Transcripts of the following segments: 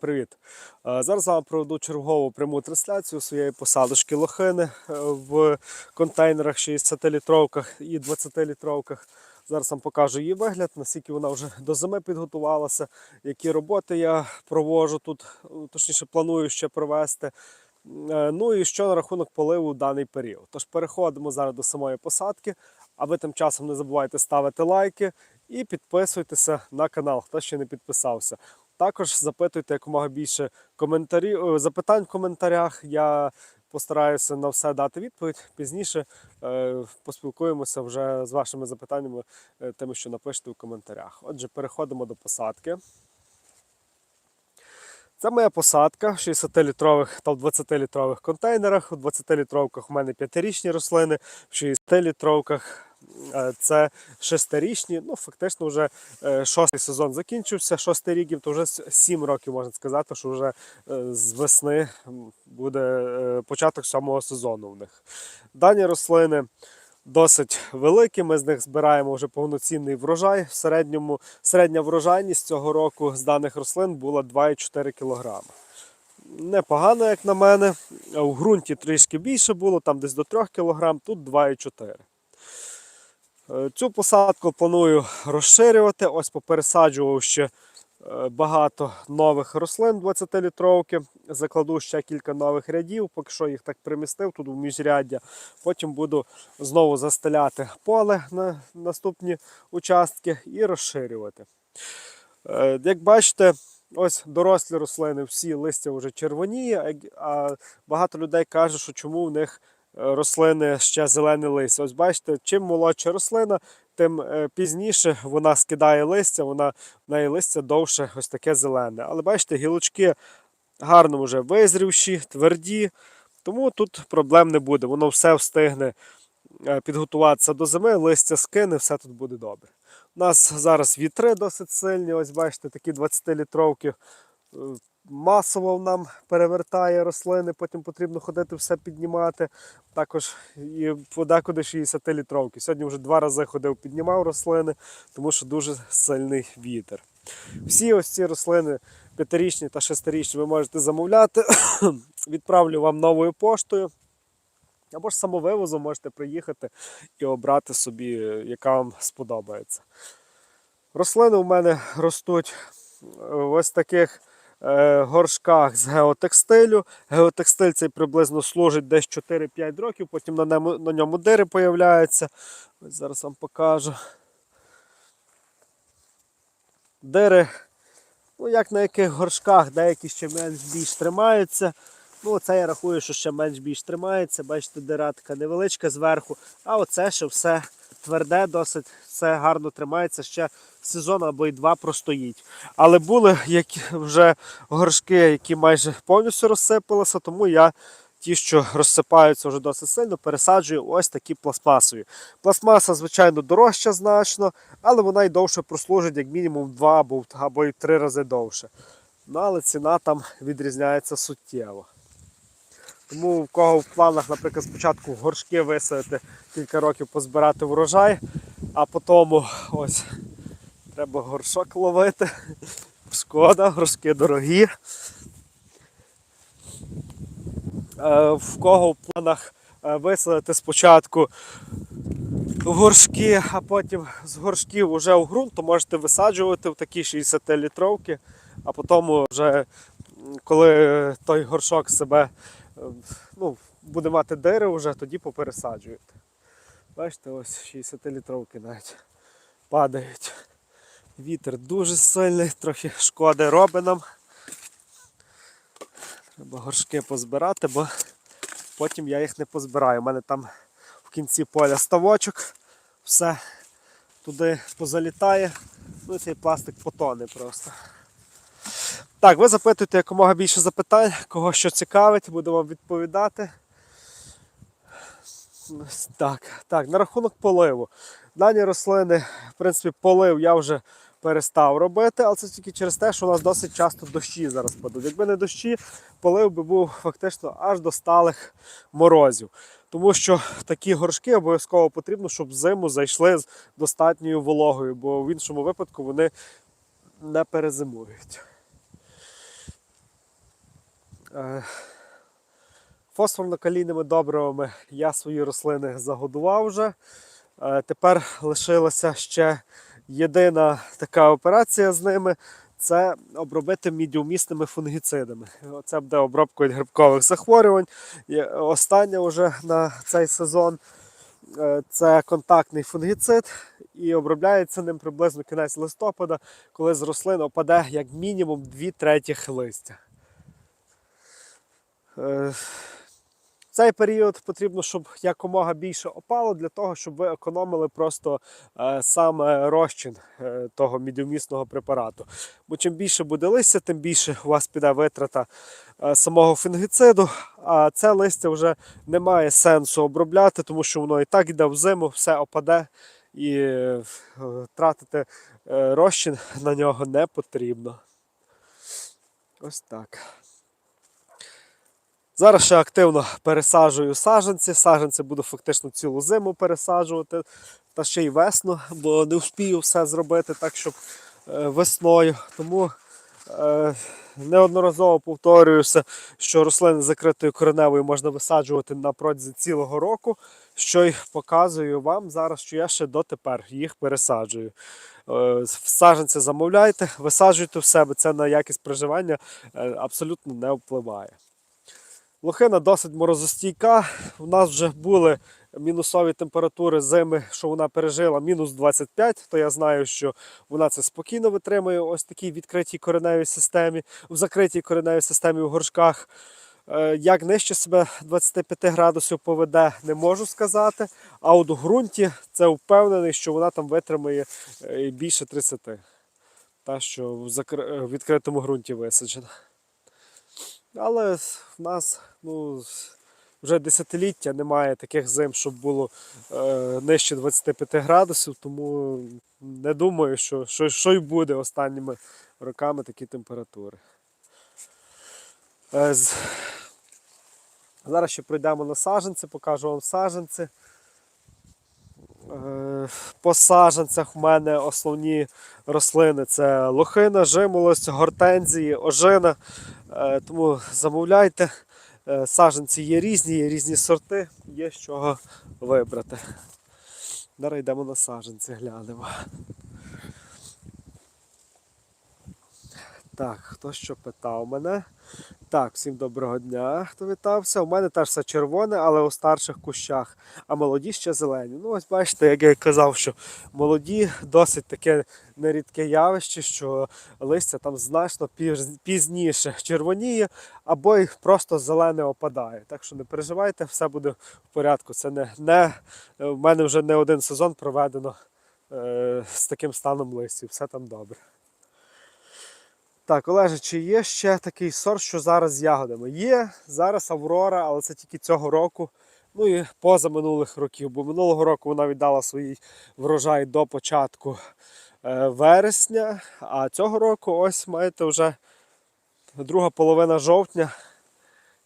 Привіт! Е, Зараз вам проведу чергову пряму трансляцію своєї посадочки лохини е, в контейнерах 60-літровках і 20-літровках. Зараз вам покажу її вигляд, наскільки вона вже до зими підготувалася, які роботи я провожу тут, е, точніше планую ще провести. Ну і що на рахунок поливу в даний період. Тож переходимо зараз до самої посадки, а ви тим часом не забувайте ставити лайки і підписуйтеся на канал, хто ще не підписався. Також запитуйте якомога більше коментарів, е, запитань в коментарях. Я постараюся на все дати відповідь. Пізніше е, поспілкуємося вже з вашими запитаннями, е, тими, що напишете в коментарях. Отже, переходимо до посадки. Це моя посадка в 60-літрових та в 20-літрових контейнерах. У 20-літровках у мене 5-річні рослини, в 60-літровках е, це 6-річні. Ну, фактично, вже е, шостий сезон закінчився, шостий рік, то вже 7 років можна сказати, що вже е, з весни буде е, початок сьомого сезону в них. Дані рослини досить великі. Ми з них збираємо вже повноцінний врожай. В середньому середня врожайність цього року з даних рослин була 2,4 кг. Непогано, як на мене. У ґрунті трішки більше було, там десь до 3 кг, тут 2,4 Е, Цю посадку планую розширювати. Ось попересаджував ще е, багато нових рослин 20-літровки. Закладу ще кілька нових рядів, поки що їх так примістив тут у міжряддя. Потім буду знову застеляти поле на наступні участки і розширювати. Е, Як бачите, ось дорослі рослини, всі листя вже червоніє, а- багато людей каже, що чому в них е, рослини ще зелене листя. Ось бачите, чим молодша рослина, тим е, пізніше вона скидає листя, вона в неї листя довше ось таке зелене. Але бачите, гілочки гарно вже визрівші, тверді, тому тут проблем не буде. Воно все встигне е, підготуватися до зими, листя скине, все тут буде добре. У нас зараз вітри досить сильні, ось бачите, такі 20-літровки е, масово нам перевертає рослини, потім потрібно ходити все піднімати. Також і подекуди 60-літровки. Сьогодні вже два рази ходив, піднімав рослини, тому що дуже сильний вітер. Всі ось ці рослини п'ятирічні та шестирічні ви можете замовляти. Відправлю вам новою поштою. Або ж самовивозом можете приїхати і обрати собі, яка вам сподобається. Рослини у мене ростуть в ось таких е, горшках з геотекстилю. Геотекстиль цей приблизно служить десь 4-5 років, потім на ньому, на ньому дири появляються. Ось зараз вам покажу. Дири, ну як на яких горшках, деякі ще менш більш тримаються. Ну, оце я рахую, що ще менш більш тримається. Бачите, дира така невеличка зверху. А оце ще все тверде, досить все гарно тримається. Ще сезон або й два простоїть. Але були які вже горшки, які майже повністю розсипалися, тому я ті, що розсипаються вже досить сильно, пересаджую ось такі пластмасові. Пластмаса, звичайно, дорожча значно, але вона й довше прослужить, як мінімум два або, або й три рази довше. Ну, але ціна там відрізняється суттєво. Тому в кого в планах, наприклад, спочатку горшки висадити, кілька років позбирати врожай, а потім ось треба горшок ловити. Шкода, горшки дорогі. Е, В кого в планах е, висадити спочатку горшки, а потім з горшків вже в ґрунт, то можете висаджувати в такі 60-літровки, а потім вже коли той горшок себе ну, буде мати дерево вже, тоді попересаджуєте. Бачите, ось 60-літровки навіть падають. Вітер дуже сильний, трохи шкоди робить нам. Треба горшки позбирати, бо потім я їх не позбираю. У мене там в кінці поля ставочок, все туди позалітає. Ну і цей пластик потоне просто. Так, ви запитуєте якомога більше запитань, кого що цікавить, буду вам відповідати. Так, так, на рахунок поливу. Дані рослини, в принципі, полив я вже перестав робити, але це тільки через те, що у нас досить часто дощі зараз падуть. Якби не дощі, полив би був фактично аж до сталих морозів. Тому що такі горшки обов'язково потрібно, щоб зиму зайшли з достатньою вологою, бо в іншому випадку вони не перезимують. Е, Фосфорно-калійними добривами я свої рослини загодував вже. Е, Тепер лишилася ще єдина така операція з ними це обробити мідіумісними фунгіцидами. Це буде обробка від грибкових захворювань. І Остання вже на цей сезон е, це контактний фунгіцид, і обробляється ним приблизно кінець листопада, коли з рослин опаде як мінімум 2 третіх листя. Е, цей період потрібно, щоб якомога більше опало для того, щоб ви економили просто е, саме розчин е, того мідіумісного препарату. Бо чим більше буде листя, тим більше у вас піде витрата самого фунгіциду, а це листя вже не має сенсу обробляти, тому що воно і так йде в зиму, все опаде і тратити розчин на нього не потрібно. Ось так. Зараз ще активно пересаджую саджанці. Саджанці буду фактично цілу зиму пересаджувати, та ще й весну, бо не вспію все зробити так, щоб е, весною. Тому е, неодноразово повторююся, що рослини з закритою кореневою можна висаджувати на протязі цілого року, що й показую вам зараз, що я ще дотепер їх пересаджую. Е, Саджанці замовляйте, висаджуйте в себе, це на якість проживання абсолютно не впливає. Лохина досить морозостійка. У нас вже були мінусові температури зими, що вона пережила мінус 25, то я знаю, що вона це спокійно витримує ось такій відкритій кореневій системі, в закритій кореневій системі в горшках. Е, Як нижче себе 25 градусів поведе, не можу сказати. А от у ґрунті це впевнений, що вона там витримає е, більше 30. Та, що е, в відкритому ґрунті висаджена. Але в нас ну, вже десятиліття немає таких зим, щоб було е, нижче 25 градусів, тому не думаю, що, що, що й буде останніми роками такі температури. Е, з- Зараз ще пройдемо на саджанці, покажу вам саджанці. Е, По саджанцях в мене основні рослини це лохина, жимолость, гортензії, ожина. Е, Тому замовляйте. Е, Саджанці є різні, є різні сорти, є з чого вибрати. Зараз йдемо на саджанці, глянемо. Так, хто що питав мене? Так, всім доброго дня, хто вітався. У мене теж все червоне, але у старших кущах, а молоді ще зелені. Ну, ось бачите, як я казав, що молоді досить таке нерідке явище, що листя там значно пізніше червоніє, або й просто зелене опадає. Так що не переживайте, все буде в порядку. Це не, не в мене вже не один сезон проведено е, з таким станом листів. Все там добре. Так, Олеже, чи є ще такий сорт, що зараз з ягодами? Є зараз Аврора, але це тільки цього року. Ну і поза минулих років, бо минулого року вона віддала свій врожай до початку е, вересня, а цього року ось маєте вже друга половина жовтня.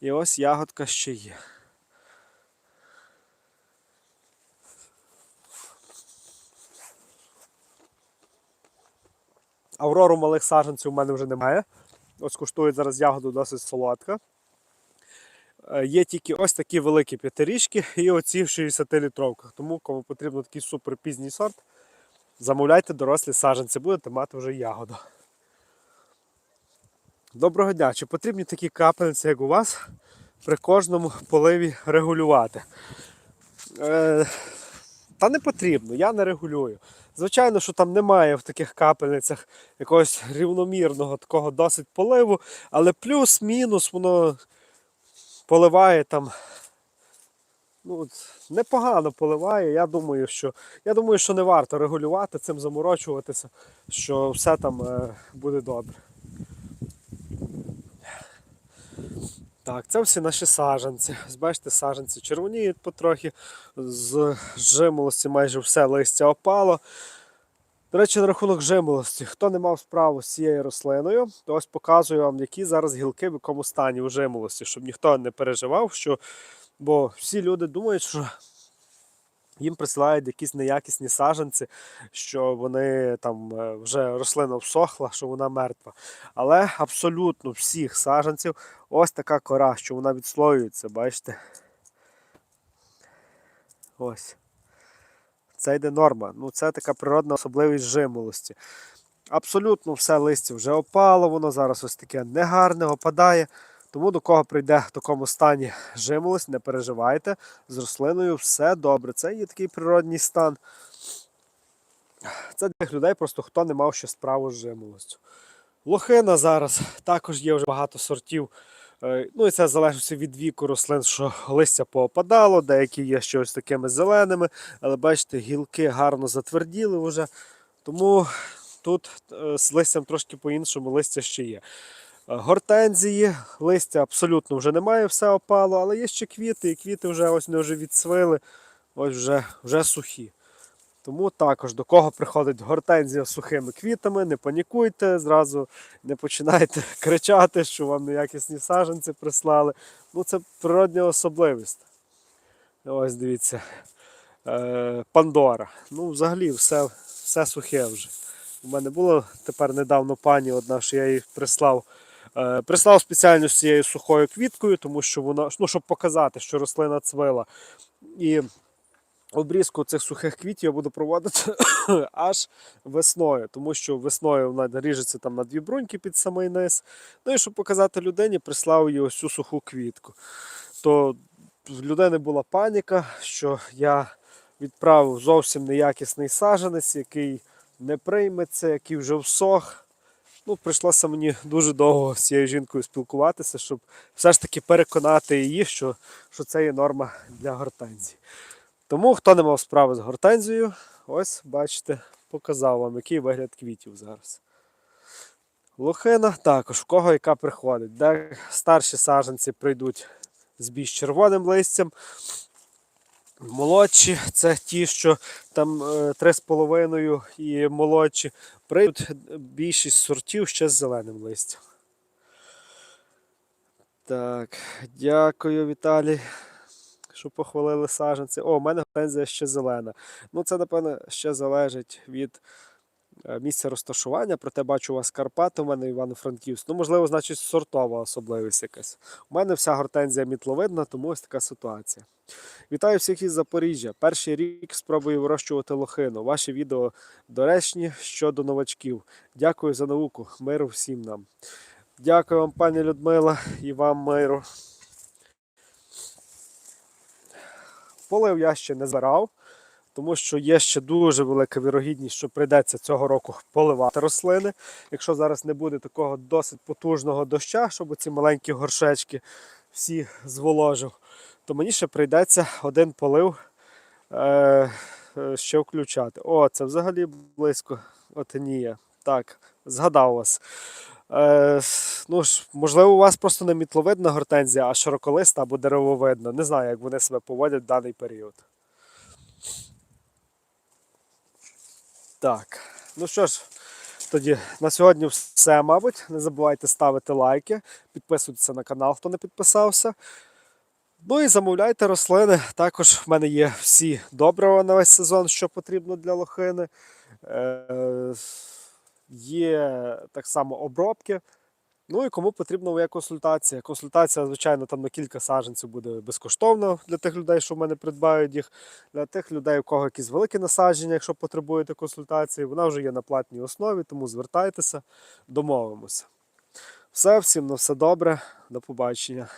І ось ягодка ще є. Аврору малих саджанців у мене вже немає. Ось куштує зараз ягоду досить солодка. Е, Є тільки ось такі великі п'ятирічки і оці в 60-літровках. Тому, кому потрібен такий супер пізній сорт, замовляйте дорослі саджанці, будете мати вже ягоду. Доброго дня! Чи потрібні такі капельниці, як у вас, при кожному поливі регулювати? Та не потрібно, я не регулюю. Звичайно, що там немає в таких капельницях якогось рівномірного такого досить поливу, але плюс-мінус воно поливає там. Ну, непогано поливає. Я думаю, що я думаю, що не варто регулювати цим заморочуватися, що все там е, буде добре. Так, це всі наші саджанці. Бачите, саджанці червоніють потрохи, з жимолості майже все листя опало. До речі, на рахунок жимолості, хто не мав справу з цією рослиною, то ось показую вам, які зараз гілки в якому стані у жимолості, щоб ніхто не переживав, що. Бо всі люди думають, що їм присилають якісь неякісні саджанці, що вони там е, вже рослина всохла, що вона мертва. Але абсолютно всіх саджанців ось така кора, що вона відслоюється, бачите? Ось. Це йде норма. Ну, це така природна особливість жимолості. Абсолютно все листя вже опало, воно зараз ось таке негарне, опадає. Тому до кого прийде в такому стані жимолость, не переживайте, з рослиною все добре. Це є такий природній стан. Це для тих людей, просто хто не мав ще справу з жимолостю. Лохина зараз також є вже багато сортів. Е, Ну і це залежить від віку рослин, що листя поопадало, деякі є щось такими зеленими, але бачите, гілки гарно затверділи вже. Тому тут е, з листям трошки по-іншому листя ще є. Гортензії, листя абсолютно вже немає, все опало, але є ще квіти, і квіти вже ось вони вже відцвили, ось вже, вже сухі. Тому також до кого приходить гортензія з сухими квітами, не панікуйте, зразу не починайте кричати, що вам неякісні саджанці прислали. Ну це природня особливість. Ось дивіться. Е, Пандора. Ну, взагалі, все, все сухе вже. У мене було тепер недавно пані одна, що я їй прислав. Е, прислав спеціально з цією сухою квіткою, тому що вона, ну, щоб показати, що рослина цвила. І обрізку цих сухих квітів я буду проводити аж весною, тому що весною вона ріжеться там на дві бруньки під самий низ. Ну і щоб показати людині, прислав їй ось цю суху квітку. То в людини була паніка, що я відправив зовсім неякісний саджанець, який не прийметься, який вже всох. Ну, прийшлося мені дуже довго з цією жінкою спілкуватися, щоб все ж таки переконати її, що, що це є норма для гортензії. Тому, хто не мав справи з гортензією, ось бачите, показав вам, який вигляд квітів зараз. Лохина також, в кого яка приходить. Де старші саджанці прийдуть з більш червоним листям. Молодші це ті, що там е, 3,5 і молодші. Прийдуть більшість сортів ще з зеленим листям. Так, дякую, Віталій, що похвалили саджанці. О, у мене пензія ще зелена. Ну, це, напевно, ще залежить від е, місця розташування, проте бачу у вас Карпати, у мене Івано-Франківськ. Ну, можливо, значить, сортова особливість якась. У мене вся гортензія мітловидна, тому ось така ситуація. Вітаю всіх із Запоріжжя. Перший рік спробую вирощувати лохину. Ваші відео доречні щодо новачків. Дякую за науку. Миру всім нам. Дякую вам, пані Людмила, і вам миру. Полив я ще не збирав, тому що є ще дуже велика вірогідність, що прийдеться цього року поливати рослини. Якщо зараз не буде такого досить потужного доща, щоб ці маленькі горшечки всі зволожив, то мені ще прийдеться один полив е, е, ще включати. О, це взагалі близько Отенія. Так, згадав вас. Е, ну можливо, у вас просто не мітловидна гортензія, а широколиста або деревовидна. Не знаю, як вони себе поводять в даний період. Так, ну що ж, тоді на сьогодні все, мабуть. Не забувайте ставити лайки, підписуйтеся на канал, хто не підписався. Ну і замовляйте рослини. Також в мене є всі добрива на весь сезон, що потрібно для лохини. Е, є так само обробки. Ну і кому потрібна моя консультація. Консультація, звичайно, там на кілька саджанців буде безкоштовно для тих людей, що в мене придбають їх. Для тих людей, у кого якісь великі насадження, якщо потребуєте консультації, вона вже є на платній основі, тому звертайтеся, домовимося. Все, всім на все добре, до побачення.